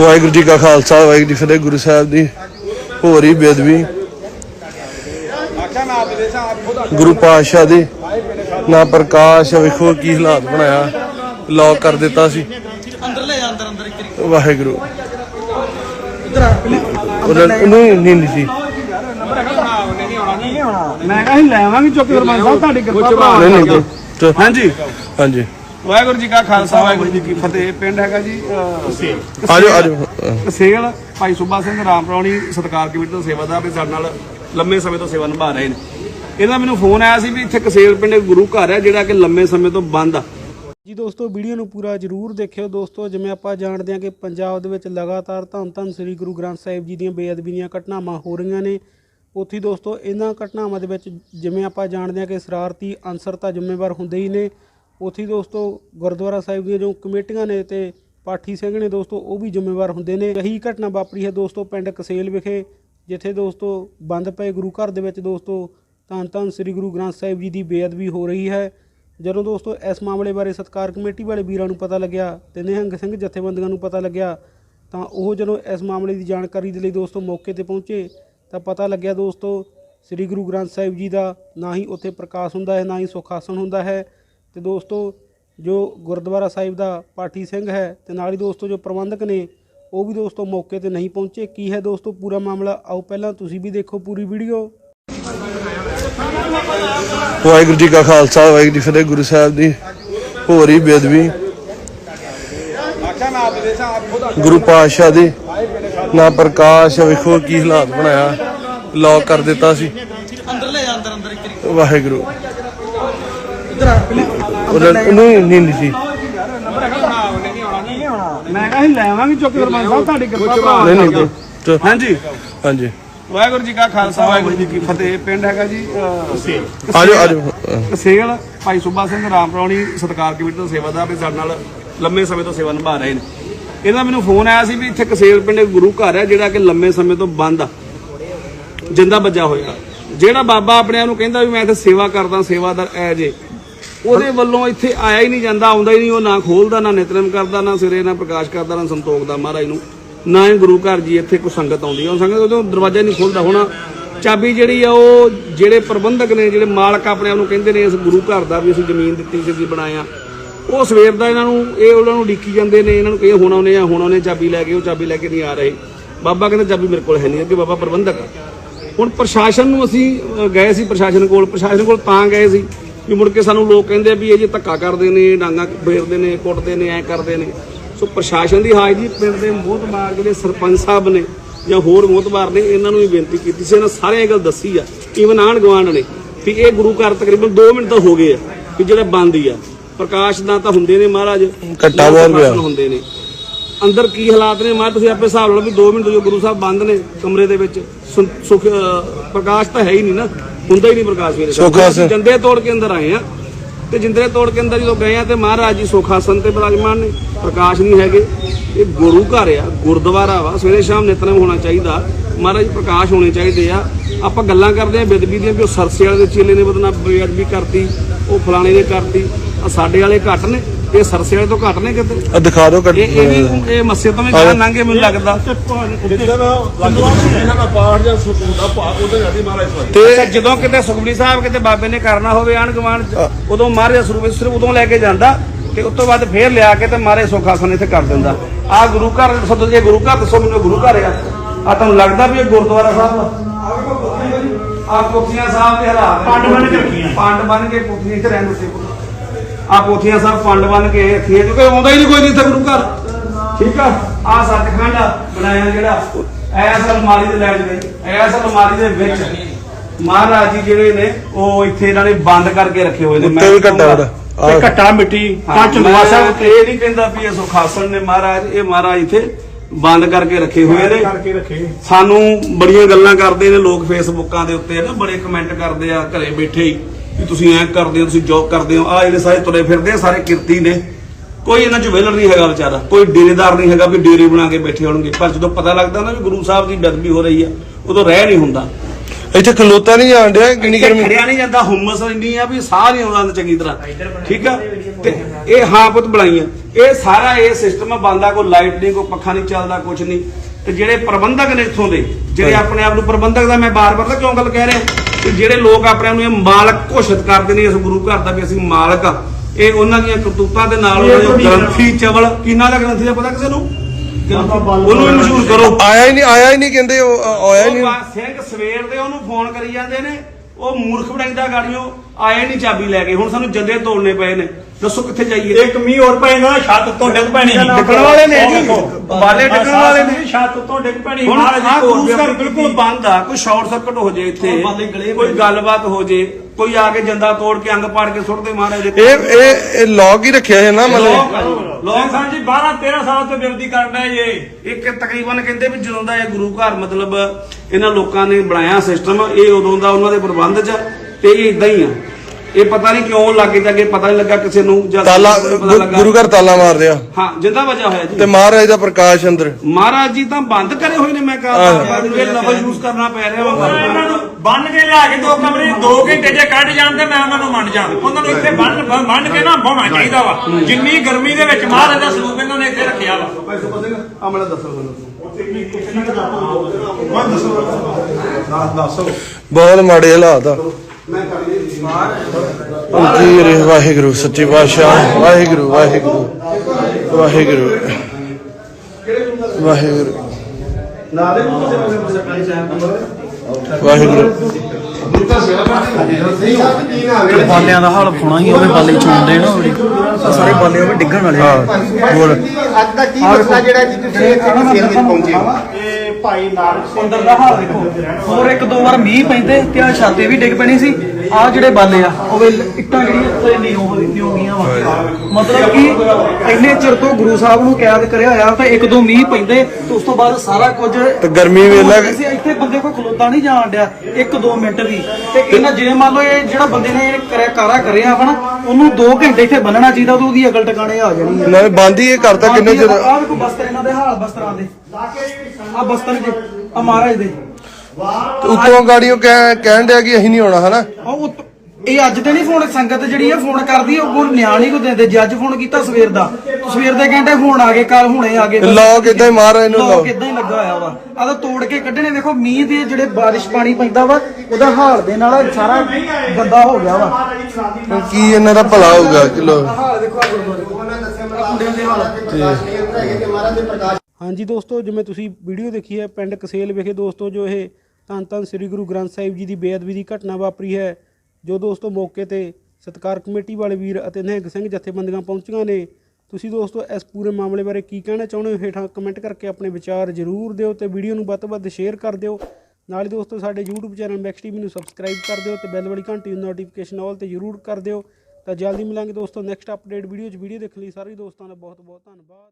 ਵਾਹਿਗੁਰੂ ਜੀ ਕਾ ਖਾਲਸਾ ਵਾਹਿਗੁਰੂ ਜੀ ਫਤਿਹ ਗੁਰੂ ਸਾਹਿਬ ਦੀ ਹੋ ਰਹੀ ਬੇਦਬੀ ਗੁਰੂ ਪਾਤਸ਼ਾਹ ਦੀ ਨਾ ਪ੍ਰਕਾਸ਼ ਵੇਖੋ ਕੀ ਹਾਲਾਤ ਬਣਾਇਆ ਲੌਕ ਕਰ ਦਿੱਤਾ ਸੀ। ਅੰਦਰ ਲੈ ਜਾ ਅੰਦਰ ਅੰਦਰ ਇੱਕ ਵਾਰੀ। ਵਾਹਿਗੁਰੂ। ਉਹਨਾਂ ਨਹੀਂ ਨਹੀਂ ਨਹੀਂ ਸੀ। ਮੈਂ ਕਹਾਂ ਲੈ ਆਵਾਂਗੇ ਚੁੱਕ ਕੇ ਸਰਪੰਚ ਸਾਹਿਬ ਤੁਹਾਡੀ ਕਿਰਪਾ ਹਾਂਜੀ। ਹਾਂਜੀ। ਵਾਹਿਗੁਰੂ ਜੀ ਕਾ ਖਾਲਸਾ ਵਾਹਿਗੁਰੂ ਜੀ ਕੀ ਫਤਿਹ। ਪਿੰਡ ਹੈਗਾ ਜੀ ਆਜੋ ਆਜੋ। ਕਸੇਲ। ਭਾਈ ਸੁੱਬਾ ਸਿੰਘ ਰਾਮਪ੍ਰੌਣੀ ਸਤਕਾਰ ਕਮੇਟੀ ਤੋਂ ਸੇਵਾਦਾਰ ਵੀ ਸਾਡੇ ਨਾਲ ਲੰਮੇ ਸਮੇਂ ਤੋਂ ਸੇਵਾ ਨਿਭਾ ਰਹੇ ਨੇ। ਇਹਦਾ ਮੈਨੂੰ ਫੋਨ ਆਇਆ ਸੀ ਵੀ ਇੱਥੇ ਕਸੇਲ ਪਿੰਡ ਗੁਰੂ ਘਰ ਹੈ ਜਿਹੜਾ ਕਿ ਲੰਮੇ ਸਮੇਂ ਤੋਂ ਬੰਦ ਆ। ਜੀ ਦੋਸਤੋ ਵੀਡੀਓ ਨੂੰ ਪੂਰਾ ਜਰੂਰ ਦੇਖਿਓ। ਦੋਸਤੋ ਜਿਵੇਂ ਆਪਾਂ ਜਾਣਦੇ ਹਾਂ ਕਿ ਪੰਜਾਬ ਦੇ ਵਿੱਚ ਲਗਾਤਾਰ ਧੰਨ ਧੰਨ ਸ੍ਰੀ ਗੁਰੂ ਗ੍ਰੰਥ ਸਾਹਿਬ ਜੀ ਦੀਆਂ ਬੇਅਦਬੀ ਦੀਆਂ ਘਟਨਾਵਾਂ ਹੋ ਰਹੀਆਂ ਨੇ। ਉੱਥੇ ਦੋਸਤੋ ਇਹਨਾਂ ਘਟਨਾਵਾਂ ਦੇ ਵਿੱਚ ਜਿਵੇਂ ਆਪਾਂ ਜਾਣਦੇ ਹਾਂ ਕਿ ਸ਼ਰਾਰਤੀ ਅਨਸਰ ਤਾਂ ਜ਼ਿੰਮੇਵਾਰ ਹੁੰਦੇ ਹੀ ਨੇ। ਉੱਥੇ ਦੋਸਤੋ ਗੁਰਦੁਆਰਾ ਸਾਹਿਬ ਦੀਆਂ ਜੋ ਕਮੇਟੀਆਂ ਨੇ ਤੇ ਪਾਠੀ ਸਿੰਘ ਨੇ ਦੋਸਤੋ, ਉਹ ਵੀ ਜ਼ਿੰਮੇਵਾਰ ਹੁੰਦੇ ਨੇ। ਇਹੀ ਘਟਨਾ ਵਾਪਰੀ ਹੈ ਦੋਸਤੋ ਪਿੰਡ ਕਸੇਲ ਵਿਖੇ, ਜਿੱਥੇ ਦੋਸਤੋ ਬੰਦ ਪਏ ਗੁਰੂ ਘਰ ਦੇ ਵਿੱਚ ਦੋਸਤੋ ਧੰਨ ਧੰਨ ਸ੍ਰੀ ਗੁਰੂ ਗ੍ਰੰਥ ਸਾਹਿਬ ਜੀ ਦੀ ਬੇਅਦਬੀ ਹੋ ਰਹੀ ਹੈ। ਜਦੋਂ ਦੋਸਤੋ ਇਸ ਮਾਮਲੇ ਬਾਰੇ ਸਤਕਾਰ ਕਮੇਟੀ ਵਾਲੇ ਵੀਰਾਂ ਨੂੰ ਪਤਾ ਲੱਗਿਆ ਤੇ ਨਿਹੰਗ ਸਿੰਘ ਜਥੇਬੰਦੀਆਂ ਨੂੰ ਪਤਾ ਲੱਗਿਆ, ਤਾਂ ਉਹ ਜਦੋਂ ਇਸ ਮਾਮਲੇ ਦੀ ਜਾਣਕਾਰੀ ਦੇ ਲਈ ਦੋਸਤੋ ਮੌਕੇ ਤੇ ਪਹੁੰਚੇ, ਤਾਂ ਪਤਾ ਲੱਗਿਆ ਦੋਸਤੋ ਸ੍ਰੀ ਗੁਰੂ ਗ੍ਰੰਥ ਸਾਹਿਬ ਜੀ ਦਾ ਨਾ ਹੀ ਉੱਥੇ ਪ੍ਰਕਾਸ਼ ਹੁੰਦਾ ਹੈ, ਨਾ ਹੀ ਸੁਖਾਸਨ ਹੁੰਦਾ ਹੈ। ਤੇ ਦੋਸਤੋ ਜੋ ਗੁਰਦੁਆਰਾ ਸਾਹਿਬ ਦਾ ਪਾਠੀ ਸਿੰਘ ਹੈ ਤੇ ਨਾਲ ਹੀ ਦੋਸਤੋ ਜੋ ਪ੍ਰਬੰਧਕ ਨੇ ਉਹ ਵੀ ਦੋਸਤੋ ਮੌਕੇ ਤੇ ਨਹੀਂ ਪਹੁੰਚੇ। ਕੀ ਹੈ ਦੋਸਤੋ ਪੂਰਾ ਮਾਮਲਾ? ਆਓ ਪਹਿਲਾਂ ਤੁਸੀਂ ਵੀ ਦੇਖੋ ਪੂਰੀ ਵੀਡੀਓ। ਵਾਹਿਗੁਰੂ ਜੀ ਕਾ ਖਾਲਸਾ ਵਾਹਿਗੁਰੂ ਜੀ ਫਤਿਹ ਗੁਰੂ ਸਾਹਿਬ ਦੀ ਹੋ ਰਹੀ ਬੇਦਬੀ ਗੁਰੂ ਪਾਤਸ਼ਾਹ ਦੀ ਨਾ ਪ੍ਰਕਾਸ਼ ਵੇਖੋ ਕੀ ਹਾਲਾਤ ਬਣਾਇਆ। ਲੌਕ ਕਰ ਦਿੱਤਾ ਸੀ। ਅੰਦਰ ਲੈ ਜਾ ਅੰਦਰ। ਵਾਹਿਗੁਰੂ। ਨਹੀਂ ਨਹੀਂ ਸੀ। ਮੈਂ ਕਹਾਂ ਲੈ ਆਵਾਂਗੇ ਚੁੱਕ ਕੇ ਸਰਪੰਚ ਸਾਹਿਬ ਤੁਹਾਡੀ ਕਿਰਪਾ ਭਰਾ ਨਹੀਂ ਨਹੀਂ ਤੇ- ਹਾਂਜੀ। ਹਾਂਜੀ। ਵਾਹਿਗੁਰੂ ਜੀ ਕਾ ਖਾਲਸਾ ਵਾਹਿਗੁਰੂ ਜੀ ਕੀ ਫਤਿਹ। ਪਿੰਡ ਹੈਗਾ ਜੀ ਅਹ, ਆਜੋ ਆਜੋ। ਅਹ, ਕਸੇਲ ਭਾਈ ਸੁੱਬਾ ਸਿੰਘ ਰਾਮਪ੍ਰੌਣੀ ਸਤਕਾਰ ਕਮੇਟੀ ਤੋਂ ਸੇਵਾਦਾਰ ਵੀ ਸਾਡੇ ਨਾਲ ਲੰਮੇ ਸਮੇਂ ਤੋਂ ਸੇਵਾ ਨਿਭਾ ਰਹੇ ਨੇ। ਇਹਦਾ ਮੈਨੂੰ ਫੋਨ ਆਇਆ ਸੀ ਵੀ ਇੱਥੇ ਕਸੇਲ ਪਿੰਡ ਇੱਕ ਗੁਰੂ ਘਰ ਹੈ ਜਿਹੜਾ ਕਿ ਲੰਮੇ ਸਮੇਂ ਤੋਂ ਬੰਦ ਆ। ਜਿੰਦਾ ਵੱਜਾ ਹੋਇਆ। ਜਿਹੜਾ ਬਾਬਾ ਆਪਣੇ ਆਪ ਨੂੰ ਕਹਿੰਦਾ ਵੀ ਮੈਂ ਇੱਥੇ ਸੇਵਾ ਕਰਦਾ ਸੇਵਾਦਾਰ ਐ ਜੇ। ਉਹਦੇ ਵੱਲੋਂ ਇੱਥੇ ਆਇਆ ਹੀ ਨਹੀਂ ਜਾਂਦਾ, ਆਉਂਦਾ ਹੀ ਨਹੀਂ, ਉਹ ਨਾ ਖੋਲਦਾ, ਨਾ ਨਿਤਨੇਮ ਕਰਦਾ, ਨਾ ਸਿਰੇ, ਨਾ ਪ੍ਰਕਾਸ਼ ਕਰਦਾ, ਨਾ ਸੰਤੋਖ ਦਾ ਮਹਾਰਾਜ ਨੂੰ। ਨਾ ਹੀ ਗੁਰੂ ਘਰ ਜੀ ਇੱਥੇ ਕੋਈ ਸੰਗਤ ਆਉਂਦੀ। ਆ ਉਹ ਸੰਗਤ ਉਦੋਂ ਦਰਵਾਜ਼ਾ ਨਹੀਂ ਖੋਲਦਾ। ਹੋਣਾ ਚਾਬੀ ਜਿਹੜੀ ਆ, ਉਹ ਜਿਹੜੇ ਪ੍ਰਬੰਧਕ ਨੇ, ਜਿਹੜੇ ਮਾਲਕ ਆਪਣੇ ਆਪ ਨੂੰ ਕਹਿੰਦੇ ਨੇ, ਇਸ ਗੁਰੂ ਘਰ ਦਾ ਵੀ ਅਸੀਂ ਜ਼ਮੀਨ ਦਿੱਤੀ ਸੀ ਅਸੀਂ ਬਣਾਇਆ ਉਹ ਸਵੇਰ ਦਾ ਇਹਨਾਂ ਨੂੰ, ਇਹ ਉਹਨਾਂ ਨੂੰ ਡਿੱਕੀ ਜਾਂਦੇ ਨੇ, ਇਹਨਾਂ ਨੂੰ ਕਹੇ ਹੁਣ ਆਉਨੇ ਆ, ਹੁਣ ਆਉਨੇ ਚਾਬੀ ਲੈ ਕੇ ਉਹ ਚਾਬੀ ਲੈ ਕੇ ਨਹੀਂ ਆ ਰਹੇ। ਬਾਬਾ ਕਹਿੰਦਾ, ਚਾਬੀ ਮੇਰੇ ਕੋਲ ਹੈ ਨਹੀਂ। ਕਿ ਬਾਬਾ ਪ੍ਰਬੰਧਕ ਹੁਣ ਪ੍ਰਸ਼ਾਸਨ ਨੂੰ ਅਸੀਂ ਗਏ ਸੀ ਪ੍ਰਸ਼ਾਸਨ ਕੋਲ। ਪ੍ਰਸ਼ਾਸਨ ਕੋਲ ਤਾਂ ਗਏ ਸੀ। ਵੀ ਮੁੜ ਕੇ ਸਾਨੂੰ ਲੋਕ ਕਹਿੰਦੇ ਆ ਵੀ ਇਹ ਜੇ ਧੱਕਾ ਕਰਦੇ ਨੇ ਡਾਂਗਾ ਫੇਰਦੇ ਨੇ ਕੁੱਟਦੇ ਨੇ ਐ ਕਰਦੇ ਨੇ। ਸੋ ਪ੍ਰਸ਼ਾਸਨ ਦੀ ਹਾਜ਼ਰੀ ਪਿੰਡ ਦੇ ਮੋਹਤਬਾਰ ਜਿਹੜੇ ਸਰਪੰਚ ਸਾਹਿਬ ਨੇ ਜਾਂ ਹੋਰ ਮੋਹਤਬਾਰ ਨੇ ਇਹਨਾਂ ਨੂੰ ਵੀ ਬੇਨਤੀ ਕੀਤੀ ਸੀ। ਇਹਨਾਂ ਸਾਰਿਆਂ ਇਹ ਗੱਲ ਦੱਸੀ ਆ। ਈਵਨ ਆਂਢ ਗੁਆਂਢ ਨੇ ਵੀ ਇਹ ਗੁਰੂ ਘਰ ਤਕਰੀਬਨ 2 ਮਿੰਟ ਤਾਂ ਹੋ ਗਏ ਆ ਵੀ ਜਿਹੜੇ ਬੰਦ ਹੀ ਆ। ਪ੍ਰਕਾਸ਼ ਦਾ ਤਾਂ ਹੁੰਦੇ ਨੇ ਮਹਾਰਾਜ ਘੱਟਾ ਬਹੁਤ ਹੁੰਦੇ ਨੇ। ਅੰਦਰ ਕੀ ਹਾਲਾਤ ਨੇ? ਮਾਰ ਤੁਸੀਂ ਆਪੇ ਹਿਸਾਬ ਲਾ ਲਓ ਵੀ 2 ਮਿੰਟ ਜੋ ਗੁਰੂ ਸਾਹਿਬ ਬੰਦ ਨੇ ਕਮਰੇ ਦੇ ਵਿੱਚ ਸੁਖ ਪ੍ਰਕਾਸ਼ ਤਾਂ ਹੈ ਹੀ ਨਹੀਂ ਨਾ। ਹੁੰਦਾ ਹੀ ਨਹੀਂ ਪ੍ਰਕਾਸ਼ ਵੀਰੇ ਸਾਹਿਬ। ਜੰਦੇ ਤੋੜ ਕੇ ਅੰਦਰ ਆਏ ਆ। ਤੇ ਜਿੰਦਰੇ ਤੋੜ ਕੇ ਅੰਦਰ ਜਦੋਂ ਗਏ ਆ ਤੇ ਮਹਾਰਾਜ ਜੀ ਸੁਖਾਸਨ ਤੇ ਬਿਰਾਜਮਾਨ ਨੇ। ਪ੍ਰਕਾਸ਼ ਨਹੀਂ ਹੈਗੇ। ਇਹ ਗੁਰੂ ਘਰ ਆ ਗੁਰਦੁਆਰਾ ਵਾ। ਸਵੇਰੇ ਸ਼ਾਮ ਨਿਤਨੇਮ ਹੋਣਾ ਚਾਹੀਦਾ। ਮਹਾਰਾਜ ਪ੍ਰਕਾਸ਼ ਹੋਣੇ ਚਾਹੀਦੇ ਆ। ਆਪਾਂ ਗੱਲਾਂ ਕਰਦੇ ਆ ਬਿਦਬੀ ਦੀਆਂ ਵੀ ਉਹ ਸਰਸੇ ਵਾਲੇ ਦੇ ਚੇਲੇ ਨੇ ਬਦਨਾ ਬੇਅਦਬੀ ਕਰਤੀ ਉਹ ਫਲਾਣੇ ਨੇ ਕਰਤੀ। ਆ ਸਾਡੇ ਵਾਲੇ ਘੱਟ ਨੇ। ਇਹ ਸਰਸੇ ਵਾਲੇ ਤੋਂ ਘੱਟ ਨੇ ਕਿਤੇ? ਆਹ ਦਿਖਾ ਦਿਓ ਕੱਟ ਇਹ ਇਹ ਵੀ ਇਹ ਮੱਸੇ ਤੋਂ ਵੀ ਗਾਂ ਲੰਘੇ ਮੈਨੂੰ ਲੱਗਦਾ। ਤੇ ਜਦੋਂ ਕਿਤੇ ਸੁਖਬਰੀ ਸਾਹਿਬ ਕਿਤੇ ਬਾਬੇ ਨੇ ਕਰਨਾ ਹੋਵੇ ਆਣ ਗਵਾਣ ਉਦੋਂ ਮਾਰੇ ਸਰੂਪ ਸਿਰਫ ਉਦੋਂ ਲੈ ਕੇ ਜਾਂਦਾ ਤੇ ਉਸ ਤੋਂ ਬਾਅਦ ਫੇਰ ਲਿਆ ਕੇ ਤੇ ਮਾਰੇ ਸੁਖਾਸਨ ਇੱਥੇ ਕਰ ਦਿੰਦਾ। ਆ ਗੁਰੂ ਘਰ ਸੱਦੋ ਜੇ ਗੁਰੂ ਘਰ ਦੱਸੋ ਮੈਨੂੰ ਗੁਰੂ ਘਰ ਆ। ਆ ਤੁਹਾਨੂੰ ਲੱਗਦਾ ਵੀ ਇਹ ਗੁਰਦੁਆਰਾ ਸਾਹਿਬ ਆ? ਕੋਠੀਆਂ ਸਾਹਿਬ ਦੇ ਹਾਲਾਤ ਪੰਡ ਬਣ ਕੇ ਰੱਖੀਆਂ। ਪੰਡ ਬਣ ਕੇ ਕੋਠੀਆਂ ਇੱਥੇ ਰਹਿੰਦੇ ਸੀ। ਆ ਕੋਠੀਆਂ ਸਾਹਿਬ ਪੰਡ ਬਣ ਕੇ ਇੱਥੇ ਕਿਉਂਕਿ ਆਉਂਦਾ ਹੀ ਨਹੀਂ ਕੋਈ ਨਹੀਂ ਇੱਥੇ ਗੁਰੂ ਘਰ। ਠੀਕ ਆ? ਆ ਸੱਚਖੰਡ ਆ ਬਣਾਇਆ ਜਿਹੜਾ ਐਸ ਅਲਮਾਰੀ ਦੇ ਲੈ ਜਵੇ ਐਸ ਅਲਮਾਰੀ ਦੇ ਵਿੱਚ। ਮਹਾਰਾਜ ਜੀ ਜਿਹੜੇ ਨੇ ਉਹ ਇੱਥੇ ਇਹਨਾਂ ਨੇ ਬੰਦ ਕਰਕੇ ਰੱਖੇ ਹੋਏ ਨੇ। ਉੱਤੇ ਵੀ ਘੱਟਾ ਉਹਦਾ। ਤੇ ਆਹ। ਘੱਟਾ ਮਿੱਟੀ ਕੱਚ ਲਵਾ ਸਾਹਿਬ ਇਹ ਨਹੀਂ ਕਹਿੰਦਾ ਵੀ ਇਹ ਸੁਖਾਸਨ ਨੇ ਮਹਾਰਾਜ ਇਹ ਮਹਾਰਾਜ ਇੱਥੇ ਬੰਦ ਕਰਕੇ ਰੱਖੇ ਹੋਏ ਨੇ। ਕਰਕੇ ਰੱਖੇ। ਸਾਨੂੰ ਬੜੀਆਂ ਗੱਲਾਂ ਕਰਦੇ ਨੇ ਲੋਕ ਫੇਸਬੁੱਕਾਂ ਦੇ ਉੱਤੇ ਨਾ ਬੜੇ ਕਮੈਂਟ ਕਰਦੇ ਆ ਘਰੇ ਬੈਠੇ ਹੀ। ਵੀ ਤੁਸੀਂ ਐਂ ਕਰਦੇ ਹੋ ਤੁਸੀਂ ਜੋਬ ਕਰਦੇ ਹੋ ਆ ਜਿਹੜੇ ਸਾਰੇ ਤੁਰੇ ਫਿਰਦੇ ਆ ਸਾਰੇ ਕਿਰਤੀ ਨੇ। ਕੋਈ ਇਹਨਾਂ ਚ ਵਿਹਲੜ ਨਹੀਂ ਹੈਗਾ ਵਿਚਾਰਾ ਕੋਈ ਡੇਰੇਦਾਰ ਨਹੀਂ ਹੈਗਾ ਵੀ ਡੇਰੇ ਬਣਾ ਕੇ ਬੈਠੇ ਹੋਣਗੇ। ਪਰ ਜਦੋਂ ਪਤਾ ਲੱਗਦਾ ਨਾ ਵੀ ਗੁਰੂ ਸਾਹਿਬ ਦੀ ਬਦਬੀ ਹੋ ਰਹੀ ਆ ਉਦੋਂ ਰਹਿ ਨਹੀਂ ਹੁੰਦਾ। ਇੱਥੇ ਖਲੋਤਾ ਨਹੀਂ ਜਾਣ ਡਿਆ ਕਿੰਨੀ ਗਰਮੀ। ਖੜਿਆ ਨਹੀਂ ਜਾਂਦਾ ਹੁਮਸ ਇੰਨੀ ਆ ਵੀ ਸਾਹ ਨਹੀਂ ਆਉਂਦਾ ਅੰਦਰ ਚੰਗੀ ਤਰ੍ਹਾਂ। ਠੀਕ ਆ? ਤੇ ਇਹ ਹਾਂ ਪੁੱਤ ਬਣਾਈਆਂ। ਇਹ ਸਾਰਾ ਇਹ ਸਿਸਟਮ ਬੰਦਾ ਕੋਈ ਲਾਈਟ ਨਹੀਂ ਕੋਈ ਪੱਖਾ ਨਹੀਂ ਚੱਲਦਾ ਕੁਝ ਨਹੀਂ। ਤੇ ਜਿਹੜੇ ਪ੍ਰਬੰਧਕ ਨੇ ਇੱਥੋਂ ਦੇ ਜਿਹੜੇ ਆਪਣੇ ਆਪ ਨੂੰ ਪ੍ਰਬੰਧਕ ਦਾ ਮੈਂ ਬਾਰ-ਬਾਰ ਤਾਂ ਕਿਉਂ ਗੱਲ ਕਹਿ ਰਿਹਾ? ਕਿ ਜਿਹੜੇ ਲੋਕ ਆਪਣੇ ਆਪ ਨੂੰ ਇਹ ਮਾਲਕ ਘੋਸ਼ਿਤ ਕਰਦੇ ਨੇ ਇਸ ਗੁਰੂ ਘਰ ਦਾ ਵੀ ਅਸੀਂ ਮਾਲਕ ਆ। ਇਹ ਉਹਨਾਂ ਦੀਆਂ ਕਰਤੂਤਾਂ ਦੇ ਨਾਲ ਉਹਨਾਂ ਦੀ ਗ੍ਰੰਥੀ ਚਵਲ ਕਿੰਨਾ ਦਾ ਗ੍ਰੰਥੀ ਦਾ ਪਤਾ ਕਿਸੇ ਨੂੰ? ਉਹਨੂੰ ਵੀ ਮਸ਼ਹੂਰ ਕਰੋ। ਆਇਆ ਹੀ ਨਹੀਂ ਆਇਆ ਹੀ ਨਹੀਂ ਕਹਿੰਦੇ ਉਹ ਆਇਆ ਹੀ ਨਹੀਂ। ਸਿੰਘ ਸਵੇਰ ਦੇ ਉਹਨੂੰ ਫੋਨ ਕਰੀ ਜਾਂਦੇ ਨੇ ਉਹ ਮੂਰਖ ਬਣਾਈਦਾ ਗਾੜੀਆਂ ਆਏ ਨਹੀਂ ਚਾਬੀ ਲੈ ਕੇ। ਹੁਣ ਸਾਨੂੰ ਜੱਦੇ ਤੋੜਨੇ ਪਏ ਨੇ। ਦੱਸੋ ਕਿੱਥੇ ਜਾਈਏ? ਇੱਕ ਮੀਂਹ ਹੋਰ ਪਏ ਨਾ ਛੱਤ ਤੋਂ ਡਿੱਗ ਪੈਣੀ। ਡਿੱਗਣ ਵਾਲੇ ਨੇ ਜੀ। ਬਾਲੇ ਡਿੱਗਣ ਵਾਲੇ ਨੇ। ਛੱਤ ਤੋਂ ਡਿੱਗ ਪੈਣੀ। ਹੁਣ ਮਹਾਰਾਜ ਘਰ ਬਿਲਕੁਲ ਬੰਦ ਆ ਕੋਈ ਸ਼ਾਰਟ ਸਰਕਟ ਹੋ ਜੇ ਇੱਥੇ। ਕੋਈ ਗੱਲਬਾਤ ਹੋ ਜੇ। ਕੋਈ ਆ ਕੇ ਜੰਦਾ ਤੋੜ ਕੇ ਅੰਗ ਪਾੜ ਕੇ ਸੁੱਟਦੇ ਮਹਾਰਾਜ ਦੇ ਇਹ ਇਹ ਇਹ ਲੌਕ ਹੀ ਰੱਖਿਆ ਹੈ ਨਾ ਮਤਲਬ। ਲੋਕ ਸਾਹਿਬ ਜੀ 12 13 ਸਾਲ ਤੋਂ ਵਿਰੋਧੀ ਡਏ ਜੇ ਇੱਕ ਤਕਰੀਬਨ ਕਹਿੰਦੇ ਵੀ ਜਦੋਂ ਦਾ ਇਹ ਗੁਰੂ ਘਰ ਮਤਲਬ ਇਹਨਾਂ ਲੋਕਾਂ ਨੇ ਬਣਾਇਆ ਸਿਸਟਮ ਇਹ ਉਦੋਂ ਦਾ ਉਹਨਾਂ ਦੇ ਪ੍ਰਬੰਧ 'ਚ ਤੇ ਇਹ ਇਦਾਂ ਹੀ ਆ। ਇਹ ਪਤਾ ਨਹੀਂ ਕਿਉਂ ਲੱਗੇ ਤਾਂ ਅੱਗੇ ਪਤਾ ਨਹੀਂ ਲੱਗਾ ਕਿਸੇ ਨੂੰ ਜਾਂ ਤਾਲਾ ਕਿਸੇ ਨੂੰ ਪਤਾ ਗੁ- ਲੱਗਾ। ਗੁਰੂ ਘਰ ਤਾਲਾ ਮਾਰ ਰਿਹਾ ਹਾਂ ਜਿੰਦਾ ਵਜਾ ਹੋਇਆ ਜੀ। ਤੇ ਮਹਾਰਾਜ ਦਾ ਪ੍ਰਕਾਸ਼ ਅੰਦਰ। ਮਹਾਰਾਜ ਜੀ ਤਾਂ ਬੰਦ ਕਰੇ ਹੋਏ ਨੇ ਮੈਂ ਕਹਾਂ ਇਹ ਲਫ਼ਜ਼ ਯੂਜ਼ ਕਰਨਾ ਪੈ ਰਿਹਾ ਵਾ। ਇਹਨਾਂ ਨੂੰ ਬੰਨ ਕੇ ਲਿਆ ਕੇ ਦੋ ਕਮਰੇ 2 ਘੰਟੇ ਜੇ ਕੱਢ ਜਾਣ ਤੇ ਮੈਂ ਉਹਨਾਂ ਨੂੰ ਮੰਨ ਜਾ ਉਹਨਾਂ ਨੂੰ ਇੱਥੇ ਬੰਨ ਬੰਨ ਕੇ ਨਾ ਬਹਾਉਣਾ ਚਾਹੀਦਾ ਵਾ। ਜਿੰਨੀ ਗਰਮੀ ਦੇ ਵਿੱਚ ਮਹਾਰਾਜ ਦਾ ਸਰੂਪ ਇਹਨਾਂ ਨੇ ਇੱਥੇ ਰੱਖਿਆ ਵਾ। ਅਮਲਾ ਦੱਸੋ ਮੈਨੂੰ। ਬਹੁਤ ਮਾੜੇ ਹਾਲਾਤ ਆ। ਕੀ ਰੇ ਵਾਹਿਗੁਰੂ ਸੱਚੇ ਪਾਤਸ਼ਾਹ। ਵਾਹਿਗੁਰੂ ਵਾਹਿਗੁਰੂ। ਵਾਹਿਗੁਰੂ। ਵਾਹਿਗੁਰੂ। ਵਾਹਿਗੁਰੂ। ਬਾਲਿਆਂ ਦਾ ਹਾਲ ਹੋਣਾ ਹੀ ਉਹਦੇ ਬਾਲੇ ਚੋਂਦੇ ਨਾ ਉਹਦੇ। ਸਾਰੇ ਬਾਲੇ ਉਹ ਡਿੱਗਣ ਵਾਲੇ ਹਾਂ ਹੋਰ। ਅੱਜ ਦਾ ਕੀ ਮਸਲਾ ਜਿਹੜਾ ਜੀ ਤੁਸੀਂ ਇੱਥੇ ਕਸੇਲ ਵਿੱਚ ਪਹੁੰਚੇ ਹੋ ਇਹ ਭਾਈ ਨਾਨਕ ਅੰਦਰ ਦਾ ਹਾਲ ਦੇਖੋ। ਹੋਰ ਇੱਕ ਦੋ ਵਾਰ ਮੀਂਹ ਪੈਂਦੇ ਤੇ ਆ ਛਾਤੇ ਵੀ ਡਿੱਗ ਪੈਣੀ ਸੀ। ਆ ਜਿਹੜੇ ਬਾਲੇ ਆ ਉਹ ਵੇ ਇੱਟਾਂ ਜਿਹੜੀਆਂ ਤੇ ਨਹੀਂ ਹੋ ਨਹੀਂ ਹੋ ਗਈਆਂ ਵਾ। ਮਤਲਬ ਕਿ ਇੰਨੇ ਚਿਰ ਤੋਂ ਗੁਰੂ ਸਾਹਿਬ ਨੂੰ ਕੈਦ ਕਰਿਆ ਹੋਇਆ ਤਾਂ ਇੱਕ ਦੋ ਮੀਂਹ ਪੈਂਦੇ ਤੇ ਉਸ ਤੋਂ ਬਾਅਦ ਸਾਰਾ ਕੁਝ ਤੇ ਗਰਮੀ ਵੇਲਾ ਇੱਥੇ ਬੰਦੇ ਕੋਈ ਖਲੋਤਾ ਨਹੀਂ ਜਾਣ ਡਿਆ ਇੱਕ ਦੋ ਮਿੰਟ ਵੀ। ਤੇ ਇਹਨਾਂ ਜਿਵੇਂ ਮੰਨ ਲਓ ਇਹ ਜਿਹੜਾ ਬੰਦੇ ਨੇ ਇਹ ਕਰਿਆ ਕਾਰਾ ਕਰਿਆ ਵਾ ਨਾ ਉਹਨੂੰ 2 ਘੰਟੇ ਇੱਥੇ ਬੰਨਣਾ ਚਾਹੀਦਾ ਤੇ ਉਹਦੀ ਅਕਲ ਟਿਕਾਣੇ ਆ ਜਾਣੀ ਹੈ ਨਾ ਬੰਦ ਇਹ ਕਰਤਾ ਕਿੰਨੇ ਚਿਰ ਆਹ ਦੇਖੋ ਬਸਤਰ ਇਹਨਾਂ ਦੇ ਹਾਲ ਬਸਤਰਾਂ ਦੇ। ਆ ਬਸਤਰ ਜੀ ਆ ਮਹਾਰਾਜ ਦੇ। ਉਤੋਂ ਗਾੜੀਆਂ ਕਹਿ- ਕਹਿਣ ਡਿਆ ਕਿ ਅਸੀਂ ਨਹੀਂ ਆਉਣਾ ਹਨਾ? ਉੱਤ- ਇਹ ਅੱਜ ਤੇ ਨਹੀਂ ਫੋਨ ਸੰਗਤ ਜਿਹੜੀ ਆ ਫੋਨ ਕਰਦੀ ਆ, ਉਹ ਕੋਲ ਨਿਆਣ ਕੋ ਦਿੰਦੇ। ਜੇ ਅੱਜ ਫੋਨ ਕੀਤਾ ਸਵੇਰ ਦਾ ਸਵੇਰ ਦੇ ਘੰਟੇ ਫੋਨ ਆ ਗਏ ਕੱਲ ਹੁਣੇ ਆ ਗਏ। ਲੋਕ ਏਦਾਂ ਹੀ ਮਹਾਰਾਜ ਨੂੰ ਲੋਕ ਲੋਕ। ਇਦਾਂ ਹੀ ਲੱਗਾ ਹੋਇਆ ਵਾ। ਆ ਤਾਂ ਤੋੜ ਕੇ ਕੱਢਣੇ ਦੇਖੋ ਮੀਂਹ ਦੇ ਜਿਹੜੇ ਬਾਰਿਸ਼ ਪਾਣੀ ਪੈਂਦਾ ਵਾ ਉਹਦਾ ਹਾਲ ਦੇ ਨਾਲ ਸਾਰਾ ਗੰਦਾ ਹੋ ਗਿਆ ਵਾ। ਕੀ ਇਹਨਾਂ ਦਾ ਭਲਾ ਹੋਊਗਾ ਤੇ ਦੇ। ਪ੍ਰਕਾਸ਼ ਹਾਂਜੀ ਦੋਸਤੋ ਜਿਵੇਂ ਤੁਸੀਂ ਵੀਡੀਓ ਦੇਖੀ ਹੈ ਪਿੰਡ ਕਸੇਲ ਵਿਖੇ ਦੋਸਤੋ ਜੋ ਇਹ ਧੰਨ ਧੰਨ ਸ੍ਰੀ ਗੁਰੂ ਗ੍ਰੰਥ ਸਾਹਿਬ ਜੀ ਦੀ ਬੇਅਦਬੀ ਦੀ ਘਟਨਾ ਵਾਪਰੀ ਹੈ, ਜੋ ਦੋਸਤੋ ਮੌਕੇ ਤੇ ਸਤਕਾਰ ਕਮੇਟੀ ਵਾਲੇ ਵੀਰ ਅਤੇ ਨਿਹੰਗ ਸਿੰਘ ਜਥੇਬੰਦੀਆਂ ਪਹੁੰਚੀਆਂ ਨੇ। ਤੁਸੀਂ ਦੋਸਤੋ ਇਸ ਪੂਰੇ ਮਾਮਲੇ ਬਾਰੇ ਕੀ ਕਹਿਣਾ ਚਾਹੁੰਦੇ ਹੋ? ਹੇਠਾਂ ਕਮੈਂਟ ਕਰਕੇ ਆਪਣੇ ਵਿਚਾਰ ਜ਼ਰੂਰ ਦਿਓ ਤੇ ਵੀਡੀਓ ਨੂੰ ਵੱਧ ਤੋਂ ਵੱਧ ਸ਼ੇਅਰ ਕਰ ਦਿਓ। ਨਾਲ ਹੀ ਦੋਸਤੋ ਸਾਡੇ YouTube ਚੈਨਲ ਮੈਕਸ ਟੀਵੀ ਨੂੰ ਸਬਸਕ੍ਰਾਈਬ ਕਰ ਦਿਓ ਤੇ ਬੈਲ ਵਾਲੀ ਘੰਟੀ ਨੂੰ ਨੋਟੀਫਿਕੇਸ਼ਨ ਆਲ ਤੇ ਜ਼ਰੂਰ ਕਰ ਦਿਓ। ਤਾਂ ਜਲਦੀ ਮਿਲਾਂਗੇ ਦੋਸਤੋ ਨੈਕਸਟ ਅਪਡੇਟ ਵੀਡੀਓ 'ਚ। ਵੀਡੀਓ ਦੇਖਣ ਲਈ ਸਾਰੇ ਦੋਸਤਾਂ ਦਾ ਬਹੁਤ ਬਹੁਤ ਧੰਨਵਾਦ।